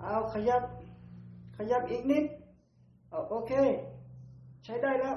เอาขยับ ขยับอีกนิด โอเค ใช้ได้แล้ว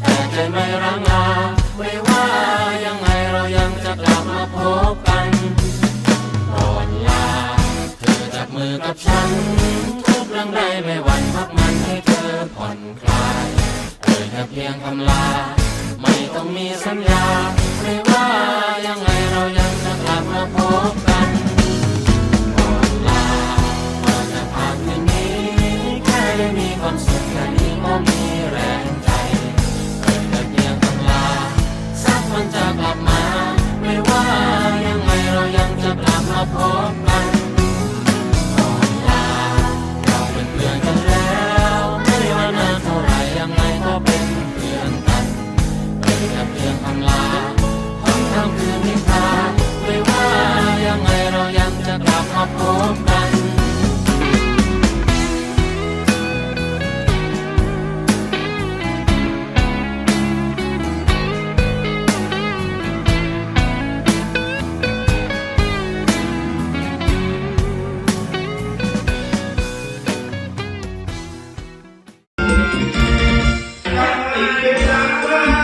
แต่ใจไม่รังลาไม่ว่ายังไงเรายังจะกลับมาพบกันก่อนลาเธอจับมือกับฉัน ทุกเรื่องใดไม่หวั่นพักมันให้เธอผ่อนคลายเธอแค่เพียงคำลา ไม่ต้องมีสัญญา Bye.